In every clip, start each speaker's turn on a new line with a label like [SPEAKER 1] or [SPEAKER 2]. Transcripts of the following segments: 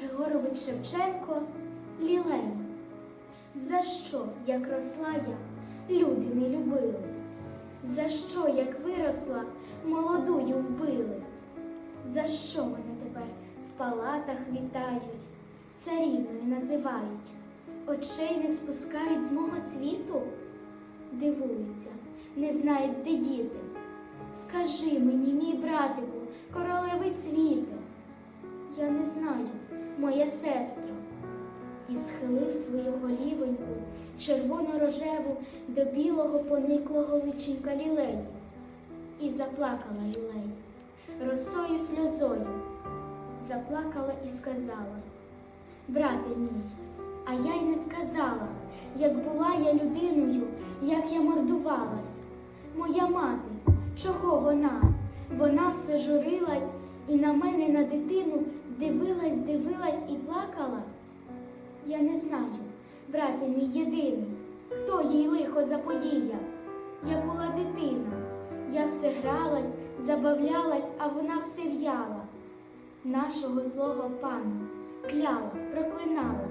[SPEAKER 1] Григорович Шевченко лілей. За що, як росла я, люди не любили? За що, як виросла, молодую вбили? За що мене тепер в палатах вітають, царівною називають, очей не спускають з мого цвіту? Дивуються, не знають, де діти. Скажи мені, мій братику, королевий цвіте. Я не знаю, моя сестро. І схилив свою голівоньку червоно-рожеву до білого пониклого личенька лілею. І заплакала лілею, росою сльозою. Заплакала і сказала, брате мій, а я й не сказала, як була я людиною, як я мордувалась. Моя мати, чого вона? Вона все журилась і на мене, на дитину, дивилась, дивилась і плакала. Я не знаю, брате мій єдиний, хто їй лихо заподіяв. Я була дитина, я все гралась, забавлялась, а вона все в'яла. Нашого злого пана кляла, проклинала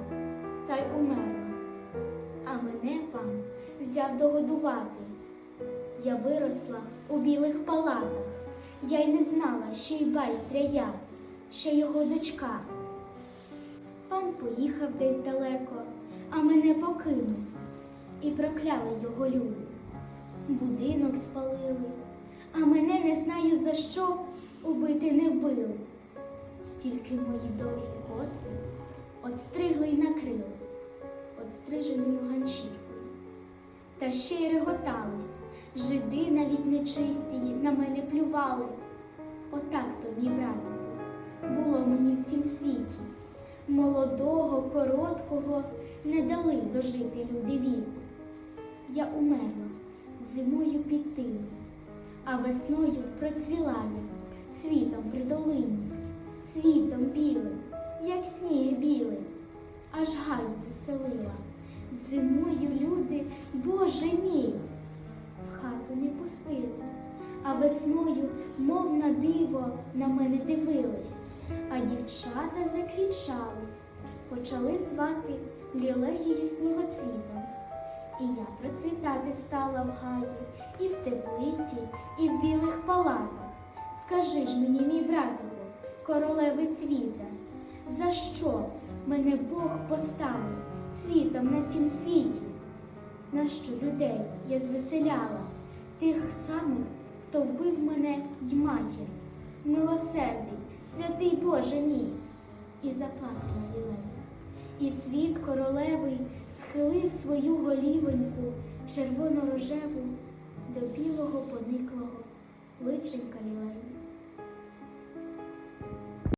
[SPEAKER 1] та й умерла. А мене пан взяв догодувати. Я виросла у білих палатах. Я й не знала, що й байстря я, що його дочка. Пан поїхав десь далеко, а мене покинув, і прокляли його люди. Будинок спалили, а мене не знаю за що убити не вбили. Тільки мої довгі коси отстригли й накрили отстриженою ганчіркою. Та ще й реготались, жиди навіть нечисті на мене плювали. Отак то, мій братику, було мені в цім світі. Молодого, короткого не дали дожити люди віку. Я умерла зимою під тином, а весною процвіла я цвітом при долині, цвітом білим, як сніг білий, аж гай звеселила. Зимою люди, Боже мій, в хату не пустили, а весною, мов на диво, на мене дивились, а дівчата заквічались, почали звати лілеєю снігоцвітом. І я процвітати стала в гаї, і в теплиці, і в білих палатах. Скажи ж мені, мій братику, королеви цвіта, за що мене Бог поставив цвітом на цім світі? На що людей я звеселяла, тих самих, хто вбив мене й матір, Милосердний, святий Боже мій, і заплакала Єлена. І цвіт королевий схилив свою голівоньку червоно-рожеву до білого пониклого личенька лілею.